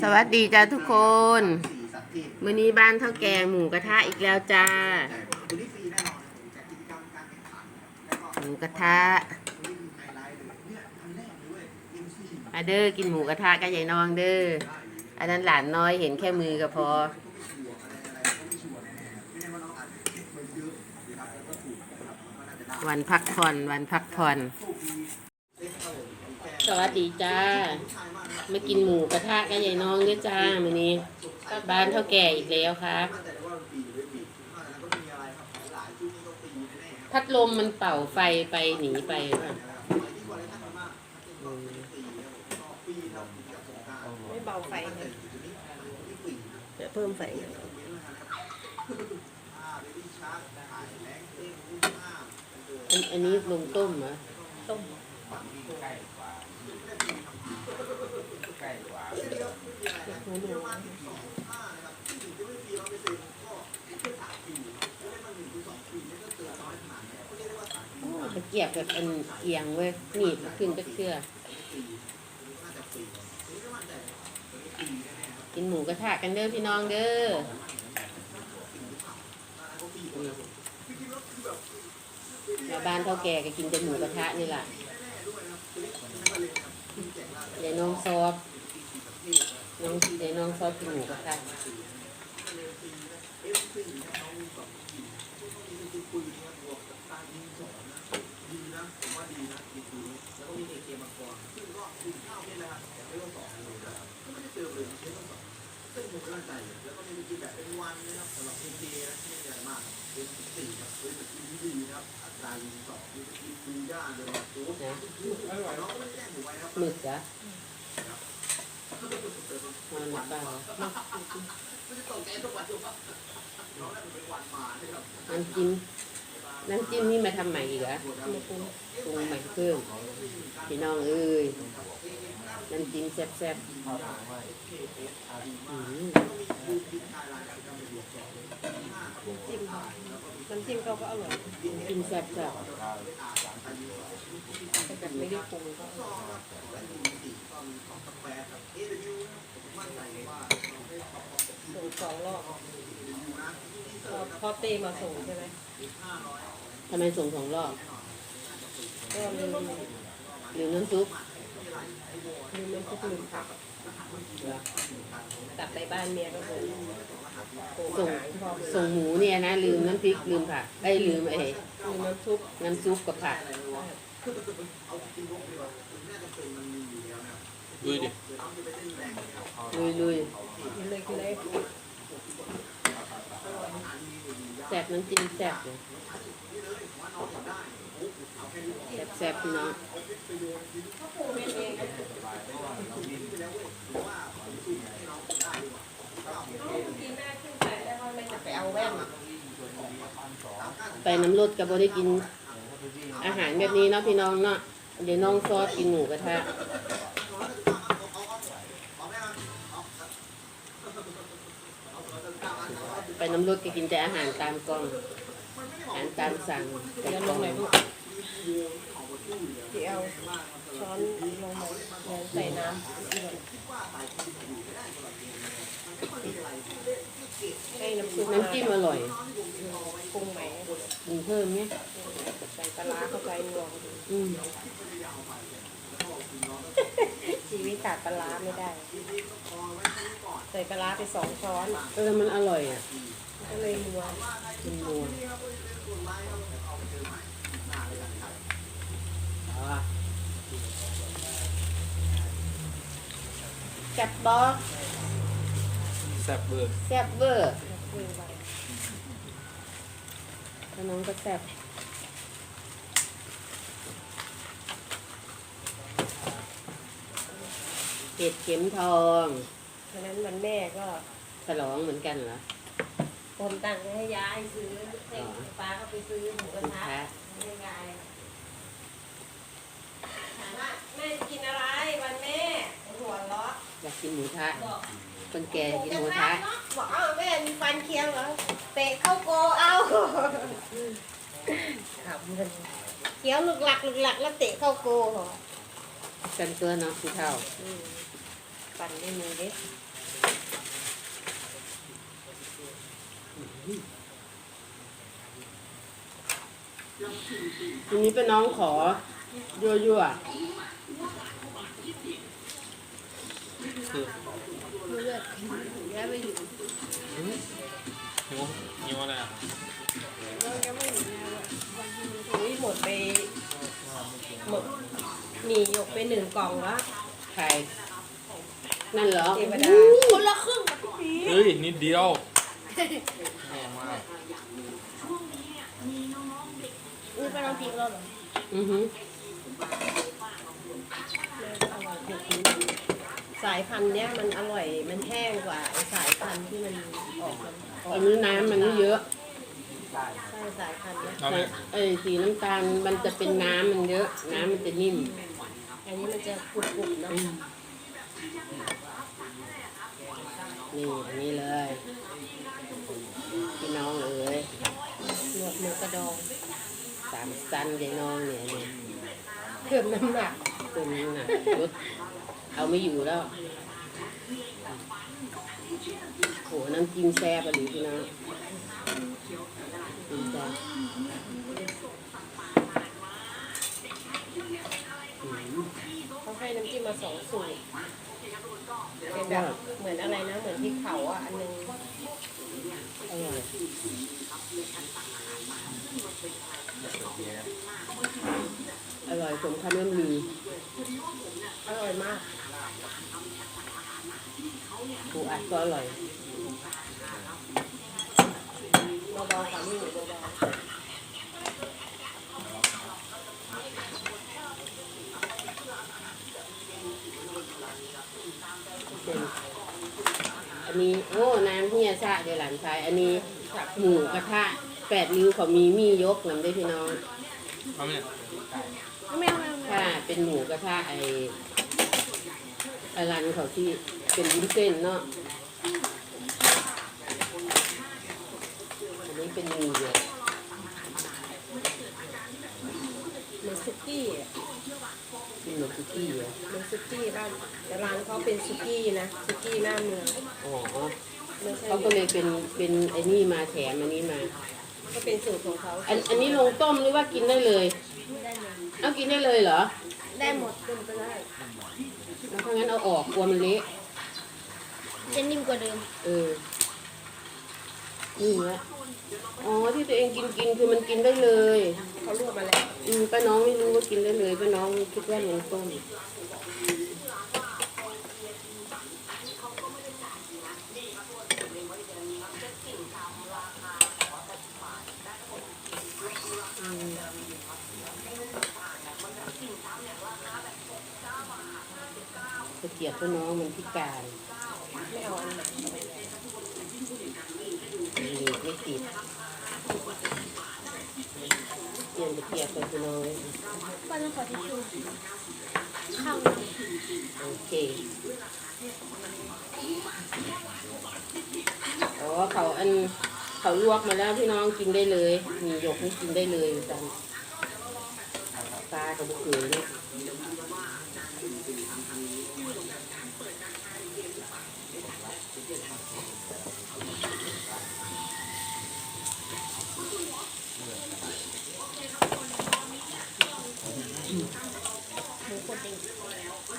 สวัสดีจ้าทุกคน มื้อนี้บ้านเท่าแก่หมูกระทะอีกแล้วจ้า หมูกระทะมาเด้อกินหมูกระทะกันใหญ่น้องเด้อ อันนั้นหลานน้อยเห็นแค่มือก็พอ วันพักผ่อนวันพักผ่อน สวัสดีจ้า มากินหมูกระทะกันใหญ่น้องด้วยจ้ามื้อนี้ บ้านเท่าแก่อีกแล้วครับพัดลมมันเป่าไฟไปหนีไปป่ะอืมไม่เบาไฟเลยเดี๋ยวเพิ่มไฟอีกอันอันนี้ลงต้มเหรอต้ม โอ้ตะเกียบแบบอันเอียงเว้ยหนีบขึ้นจะเชื่อ กินหมูกระทะกันเด้อพี่น้องเด้อมาบ้านเท่าแก่ก็กินแต่หมูกระทะนี่แหละเดี๋ยวน้องซอฟ น้องเดี๋ยวน้องซอฟกินหมูกระทะนะ หมึกเหรอมันหรือเปล่าน้ำจิ้มน้ำจิ้มนี่มาทำใหม่อีกเหรอมาปรุงปรุงใหม่เพิ่มพี่น้องเอ้ยน้ำจิ้มแซ่บๆจิ้มน้ำจิ้มเขาก็อร่อยจิ้มแซ่บๆแต่ไม่ได้ปรุงก็ แบบไม่ได้ปรุงก็ส่งสองรอบพอพอเตมาส่งใช่ไหมๆทำไมส่งสองรอบก็ลืมหรือน้ำซุปลืมน้ำซุปลืมผักเหรอกลับไปบ้านเมียก็ส่งโทรส่งหาพ่อส่งหมูเนี่ยนะ ลืมน้ำพริกลืมผักไอ้ยลืมไอ้ลืมน้ำซุปน้ำซุปกับผัก ดูดิลุยลุยกินเลยกินเลยแซ่บน้ำจิ้มแซ่บเลยแซ่บแซ่บพี่น้องไปเอาแว่นไปน้ำรดกับบได้กิน อาหารแบบนี้เนาะพี่น้องเนาะเดี๋ยวน้องซอสกินหมูกระทะ ไปน้ำรดก็กินแต่อาหารตามกล้อง อาหารตามสั่งแต่เดี๋ยวกลล้องงไหนลูกที่เอาช้อนลงมาใส่น้ำให้น้ำซุปน้ำจิ้มอร่อยปรุงใหม่มีเพิ่มไหมใส่ปลาร้าเข้าไปรวมอืมชีวิตขาดปลาร้าไม่ได้ ใส่ปลาร้าไปสองช้อน เออมันอร่อยอะ ก็เลยนัวมันนัวอะแซ่บบอกแซ่บเบอร์แซ่บเวอร์คุยไปถ้าน้องก็แซ่บเห็ดเข็มทองฉะนั้นวันแม่ก็ฉลองเหมือนกันเหรอ คนตังค์ให้ยายซื้อให้ป้าก็ไปซื้อหมูกระลูกทะค้าให้ยายถามว่าแม่จะกินอะไรวันแม่หัวเราะอยากกินหมูทะบอกคนแก่กินหมูทะบอกเอ้าแม่มีฟันเคียงเหรอเตะเข้าโกเอาขำกันเคี้ยวหลุกหลักหลุกหลักแล้วเตะเข้าโกเหรอกันตัวเนาะผู้เฒ่าอืมไปปั่นด้วยมือเด็ก ทีนี้เป็นน้องขอยั่วยั่วคือเลือดแล้วไปอยู่หิวหิวอะไรอะเรายังไม่อยู่แล้วอะวันที่มันอุ้ยหมดไปหมดหนีหยกไปหนึ่งกล่องละๆใครนั่นเหรอเทวดาคนละครึ่งกับพี่เฮ้ยนิดเดียวแย่มาก นี่เป็นน้ำพริกแล้วเหรออือหืออร่อยจริงๆสายพันธุ์เนี้ยมันอร่อยมันแห้งกว่าไอ้สายพันธุ์ที่มันออกมันออกอันนี้น้ำมันไม่เยอะใช่สายพันธุ์เนี้ยเอาไหมเอ้ยสีน้ำตาลมันจะเป็นน้ำมันเยอะ น้ำมันจะนิ่ม อันนี้มันจะกรุบๆเนาะอืมนี่อันนี้เลยพี่น้องเอ๋ยหนวดหมูกระดอง สามสั้นยายน้องเนี่ยเนี่ยเพิ่มน้ำหนักตัวนี้น่ะรถเอาไม่อยู่แล้วโหน้ำจิ้มแซ่บอะหรือพี่น้องจิ้มแซ่บอืมเขาให้น้ำจิ้มมาสองสูตรเป็นแบบเหมือนอะไรนะ เหมือนพริกเผาอะอันนึง อร่อยอ ร่อยสมคำล่ำลืออร่อยมากปูอัดก็อร่อยเบาๆค่ะนี่หนูเบาเป็นอันนี้โอ้น้ำเฮียซะเดี๋ยวหลานชาย อันนี้หมูกระทะแปดริ้วเขามีมียกนำด้วยพี่น้องเอาไหมเนี่ยไม่เอาไม่เอาไม่ ถ้าเอาเป็นหมูกระทะไออรันเขาที่เป็นวุ้นเส้นเนาะอันนี้เป็นหมูเดียวๆเหมือนซุกี้อะเป็นหมูคุกกี้เหรอเหมือนซุกี้บ้านแต่ร้านเขาเป็นซุกี้นะซุกี้หน้าเมืองอ๋อไม่ใช่เขาก็เลยเป็นเป็นไอ้นี่มาแถมอันนี้มา ก็เป็นสูตรของเขาอันอันนี้ลงต้มหรือว่ากินได้เลยได้ เลยเอากินได้เลยเหรอ ได้หมดต้มก็ได้แล้วถ้างั้นเอาออกกลัวมันเละจะนิ่มกว่าเดิม เออ นี่ละอ๋อที่ตัวเองกินกินคือมันกินได้เลยเขาลวกมาแล้ว อืมป้าน้องไม่รู้ว่ากินได้เลยป้าน้องคิดว่าลงต้ม กียบป้าน้องมันพิการไม่เอาอันไหนหลีกไม่ติดเปลี่ยนตะเกียบไปป้าน้องป้าต้องขอทิชชู่ข้าวโอเคอ๋อเขาอันเขาลวกมาแล้วพี่น้องกินได้เลย มีหยกนี่กินได้เลยจันปลากับบุกเขือเนี่ย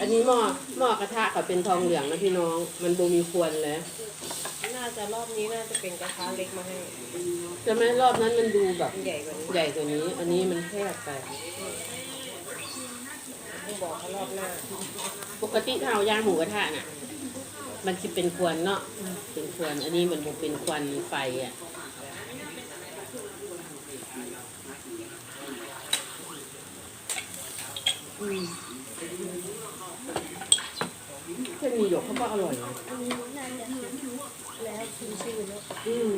อันนี้หม้อหม้อกระทะเขาเป็นทองเหลืองนะพี่น้อง มันบูมีควรเลยน่าจะรอบนี้น่าจะเป็นกระทะเล็กมาให้จะไหม่รอบนั้นมันดูแบบมันใหญ่กว่านี้ใหญ่กว่านี้ อันนี้มันแคบไปต้องบอกเขารอบหน้า ปกติถ้าเอาย่างหมูกระทะน่ะ มันจะเป็นควันเนาะเป็นควันอันนี้มันบ่เป็นควันไฟอะ อืม เส้นหมีหยกเขาก็อร่อยนะอันนี้น่าจะแล้วคือชื่อเนอะอืม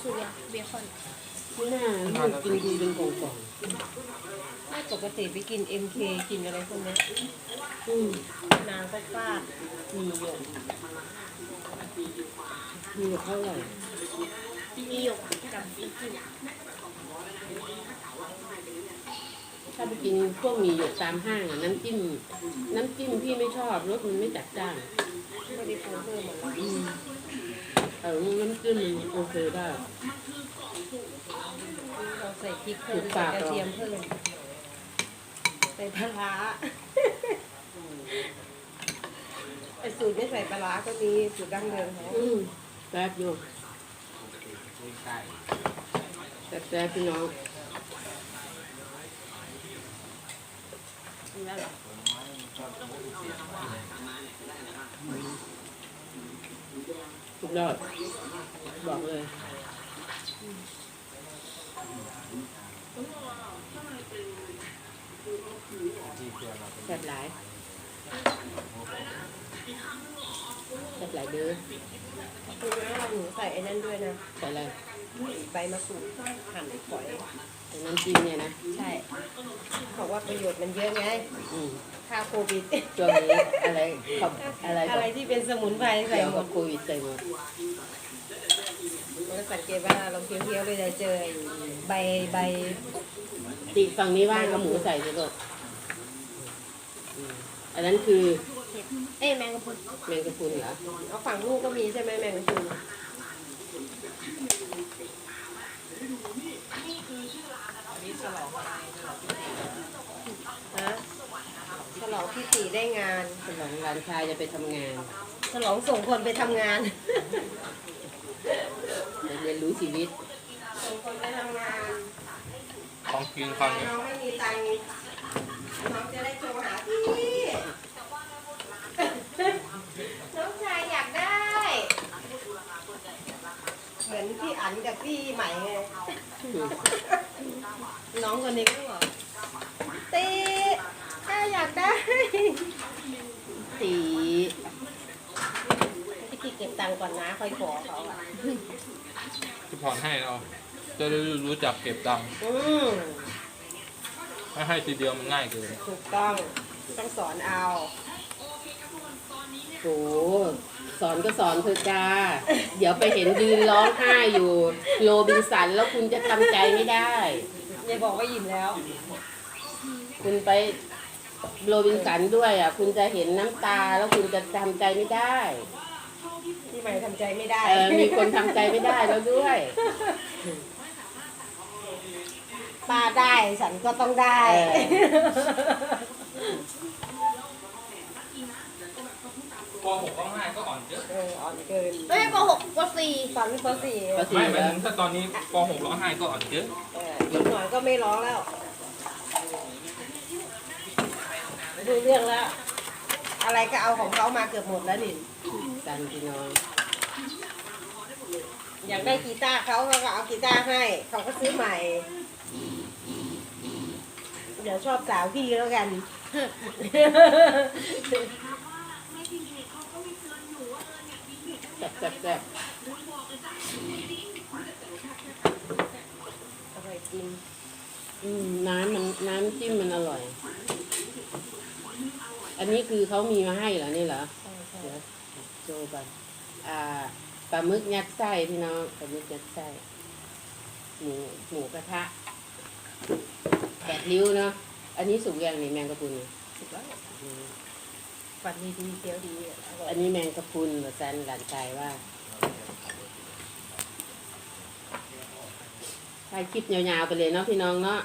ชื่อว่าเบคอนไม่น่าลูกกินดีเป็นกล่องไม่ปกติไปกิน MK กินอะไรพวกเนี้ยๆอืมนางก็ฟาดมีหยกหมีหยกเขาอร่อย มีหยกกับพริกจิ้ม ถ้าไปกินพวกหมีหยกตามห้างอะน้ำจิ้ม น้ำจิ้มพี่ไม่ชอบรสมันไม่จัดจ้านอได้ปรุงเพิ่มเหมือนเราอืมเออน้ำจิ้มมันโอเคได้ เราใส่พริกเพิ่มใส่กระเทียมเพิ่มใส่ปลาร้าไอสูตรไม่ใส่ปลาร้าก็มีสูตรดั้งเดิมเขาอืมแซ่บอยู่แซ่บแซ่บพี่น้อง นั่นแหละสุดยอดบอกเลยแซ่บหลายแซ่บหลายเด้อคือแม่ว่าหนูใส่ไอ้นั่นด้วยนะ ใส่อะไร ใบมะกรูดหั่นฝอยใส่น้ำจิ้มเนี่ยนะใช่บอกว่าประโยชน์มันเยอะไงอืมค่าโควิดช่วงนี้อะไรขับอะไรอะไรที่เป็นสมุนไพรใส่เกี่ยวหมกัดบโควิดใส่หมดเราสังเกตว่าเราเคี้ยวๆไปจะเจอไอ้ใบใบติฝั่งนี้ว่างกับหมูใส่สิลูกอืมอันนั้นคือเอ้ยแมงกะพรุนแมงกะพรุนเหรอเอาฝั่งลูกก็มีใช่ไหมแมงกะพรุน ฮะฉลองที่สี่ได้งาน ฉลองหลานชายจะไปทำงานฉลองส่งคนไปทำงาน ไปเรียนรู้ชีวิต ส่งคนไปทำงานของกินความนี้น้องไม่มีตังค์น้องจะได้โทรหาพี่ น้องชายอยากได้ เหมือน พี่อันกับพี่ใหม่ไงน้องคนนี้ก็บอกตีถ้าอยากได้ตีพี่เก็บตังค์ก่อนนะค่อยขอเขาอะที่ผ่อนให้เรา จะได้รู้จักเก็บตังค์อืมไม่ให้ทีเดียวมันง่ายเกิน ถูกต้องต้องสอนเอาโห สอนก็สอนเธอจ้า เดี๋ยวไปเห็นยืนร้องไห้อยู่ โรบินสันแล้วคุณจะทำใจไม่ได้ อย่าบอกว่ายินแล้ว คุณไปโรบินสันด้วยอะ คุณจะเห็นน้ำตาแล้วคุณจะทำใจไม่ได้พี่ใหม่ทำใจไม่ได้เออมีคนทำใจไม่ได้แล้วด้วยป้าได้ฉันก็ต้องได้เออ ป .6 ก็ง่ายก็อ่อนเยอะเอออ่อนเกินไม่ปหกปสี่ตอนปสี่ก็สี่ไม่หมายแล้วถึงถ้าตอนนี้ป .6 ร้องไห้ก็อ่อนเยอะเอออีกหน่อยก็ไม่ร้องแล้วดูเรื่องแล้ว อะไรก็เอาของเขามาเกือบหมดแล้วนี่สันพี่น้องอยากได้กีตาร์เขาเขาก็เอากีตาร์ให้เขาก็ซื้อใหม่ เดี๋ยวชอบสาวพี่แล้วกัน แซ่บแซ่บแซ่บอร่อยจริงอืมน้ำมันน้ำจิ้มมันอร่อย อันนี้คือเขามีมาให้เหรอนี่เหรอใช่ใช่เดี๋ยวโชว์ไปอ่าปลาหมึกยัดไส้พี่น้องปลาหมึกยัดไส้หมูหมูกระทะแปดริ้วเนาะอันนี้สุกยังนี่แมงกะพรุนเนี่ยสุดแล้วอืม ฝันดีดีเคี้ยวดีอร่อยอันนี้แมงกะพรุนเหรอแซนหลานชายว่า ถ่ายคลิปยาวๆไปเลยเนาะพี่น้องเนาะ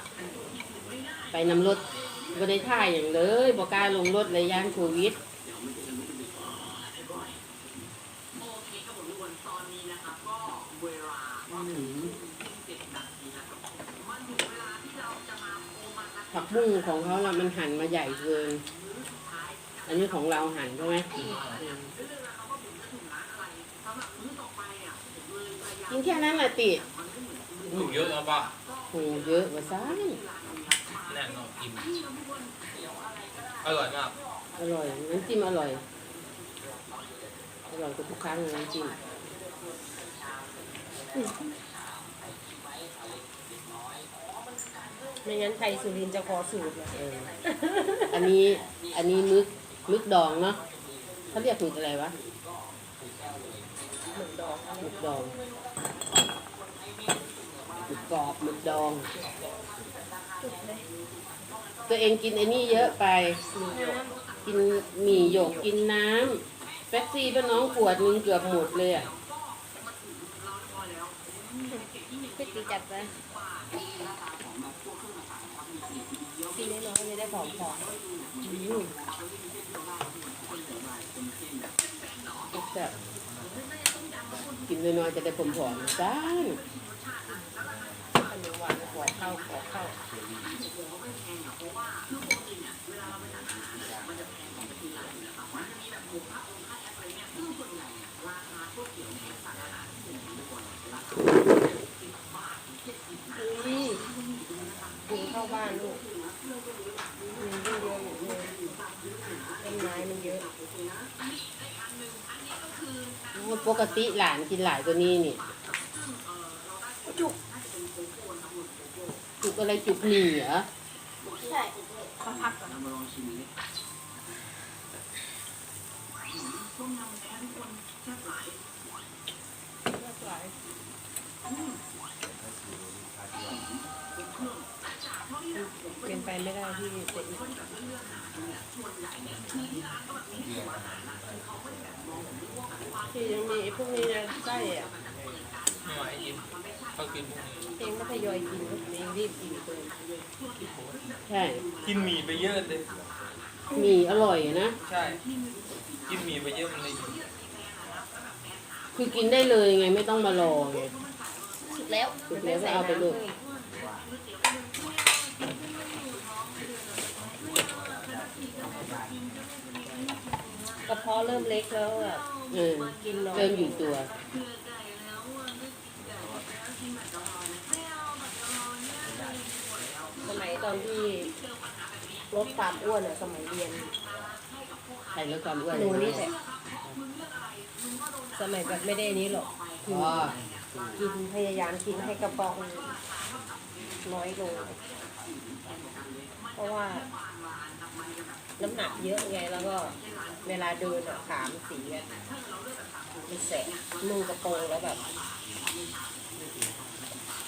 ไปนำรถบได้ท่ายอย่างเลยบอกกล้าลงรถเลยย่านโควิด ผักบุ้งของเขาละมันหั่นมาใหญ่เกิน อันนี้ของเราหั่นใช่ไหมกินแค่นั้นแหละติถูกเยอะแล้วป่ะโหเยอะกว่าซ้ายแน่นอนกินอร่อยมาก อร่อยน้ำจิ้มอร่อย อร่อยกว่าทุกครั้งเลยน้ำจิ้มไม่งั้นไทยสุรินทร์จะขอสูตรนะเอออันนี้ อันนี้มึก มึกดองเนาะเขาเรียกมึกอะไรวะหมึกดองมึกดองมึกกรอบมึกดอง ตัวเองกินไอ้นี่เยอะไป กินหมี่หยกกินน้ำแป๊บซี่ป้าน้องขวดนึงเกือบหมดเลยอะพี่ตีจัดไปกินน้อยๆจะได้ผอมอืม แซ่บกินน้อยๆจะได้ผอมๆจ้านอันนี้หวานขอเข้าขอเข้านี่กินเข้าบ้านลูกมีเยอะๆอยู่เลยต้นไม้มันเยอะ ปกติหลานกินหลายกว่านี้นี่ จุกจุกอะไรจุกหนีเหรอใช่ขอพักก่อนเป็นไปไม่ได้ที่จะอีก ที่ยังมีไอ้พวกนี้นะไส้อะไม่ไหวกินเขากินพวกนี้เองก็ทยอยกินเองรีบกินเลยใช่กินหมี่ไปเยอะเลยหมีอร่อยนะ ใช่ กินหมี่ไปเยอะมันเลยหิวคือกินได้เลยไงไม่ต้องมารอไงสุกแล้วสุกแล้วก็เอาไปเลย กระเพาะเริ่มเล็กแล้วอะเออกินน้อยเริ่มอยู่ตัว สมัยตอนที่ลดความอ้วนอะสมัยเรียนใครลดความอ้วนหนูนี่แหละสมัยแบบไม่ได้นี้หรอกอ๋อกินพยายามกินให้กระป๋องน้อยลงเพราะว่า น้ำหนักเยอะไงแล้วก็เวลาเดินอะขามนสีอะมันแสบนุ่งกระโปรงแล้วแบบ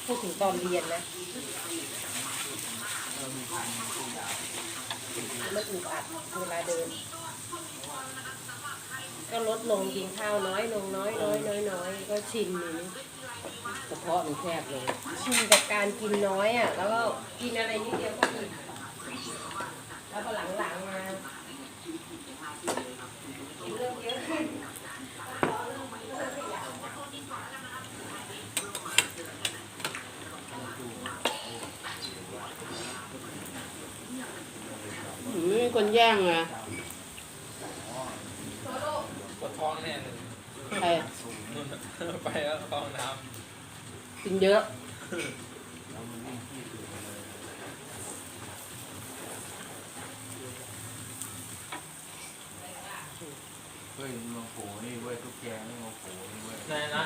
พูดถึงตอนเรียนนะ มันอึดอัดเวลาเดิน ก็ลดลงกินข้าวน้อยลงน้อยน้อยน้อยน้อยก็ชินอย่างนี้กระเพาะมันแคบเลยชินกับการกินน้อยอะ แล้วก็กินอะไรนิดเดียวก็อิ่ม แล้วพอหลังๆมากินเริ่มเยอะขึ้นอืมมีคนแย่งอะปวดท้องแน่เลยใครนู่นน่ะไปแล้วเข้าห้องน้กินเยอะ เฮ้ยเมืองโขนี่เว้ยทุกแกนี่เมืองโขนี่เว้ยำนายนะ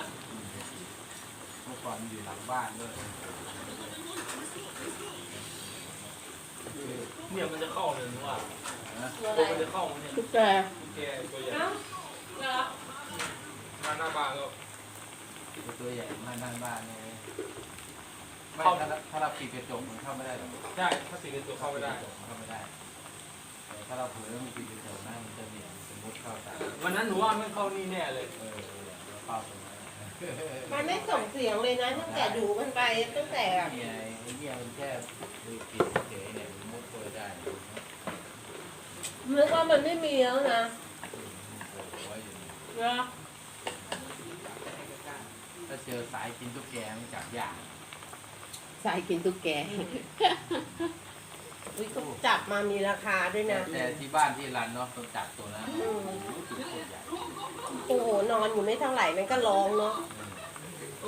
เมื่อก่อนอยู่หลังบ้านด้วยเนี่ยมันจะเข้าเลยนึกว่านะตัวมันจะเข้ามันเนี่ยทุกแกแกตัวใหญ่มาหน้าบ้านแล้วตัวใหญ่มากนั่งบ้านเนี่ยไม่ถ้าเราถ้าเราปิดกระจกมันเข้าไม่ได้หรอกใช่ถ้าติดในตัวเข้าไม่ได้เข้าไม่ได้แต่ถ้าเราเผลอมันปิดกระจกนั่นมันจะมีสมมติเข้าตา วันนั้นหนูว่าไม่เข้านี่แน่เลยเออเราเข้าตรงนั้นมันไม่ส่งเสียงเลยนะตั้งแต่ดูมันไปตั้งแต่แบบนี่ไงไอ้เหี้ยมันแค่ปิดเฉยๆเนี่ยมันมุดตัวได้นึกว่ามันไม่มีแล้วนะโผล่ไว้อยู่เนาะถ้าเจอสายกินตุ๊กแกมันจับยากสายกินตุ๊กแก อุ๊ยก็จับมามีราคาด้วยนะแต่ที่บ้านที่รันเนาะต้องจับตัวนั้นอืมรู้สึกโคตรใหญ่โอ้โหนอนอยู่ไม่เท่าไหร่มันก็ร้องเนาะ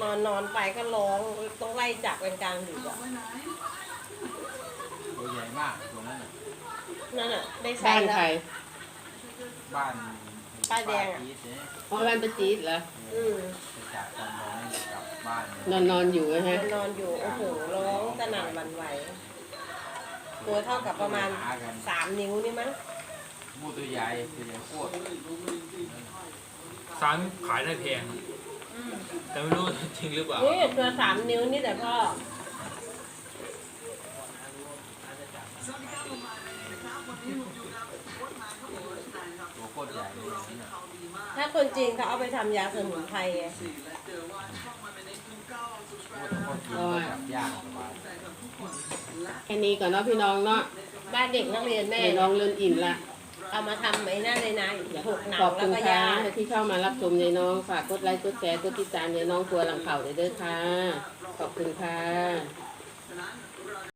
นอนนอนไปก็ร้องต้องไล่จับกันกลางดึกอะตัวใหญ่มากตัวนั้นน่ะนั่นอะได้ใช้บ้านแล้ใครวบ้านป้ายแดงอะ ป้าจี๊ดเนี่ยอ๋อบ้านประจีดเหรออืมจะจับตอนนอนให้กลับบ้านนอนนอนอยู่นะฮะนอนอยู่โอ้โหร้องสนั่นหวั่นไหว ตัวเท่ากับประมาณหกันสามนิ้วนี่มั้งมูตัวใหญ่ตัวใหญ่โคตรสารขายได้แพงแต่ไม่รู้จริงหรือเปล่า นี่ตัวสามนิ้วนี่แต่พ่อตัวโคตรใหญ่เลยนี่น่ะคนจีนเขาเอาไปทำยาสมุนไพรไงก็แบบยากสบาย แค่นี้ก่อนเนาะพี่น้องเนาะบ้านเด็กนักเรียนแม่แม่น้องเริ่มอิ่มละ เอามาทำไอ้นั่นเลยนะหกหนังขอบแล้คุวณก็ค่ะยา ที่เข้ามารับชมยายน้อง ฝากกดไลค์กดแชร์กดติดตามยายน้องครัวหลังเข่าเด้อค่ะ ขอบคุณค่ะ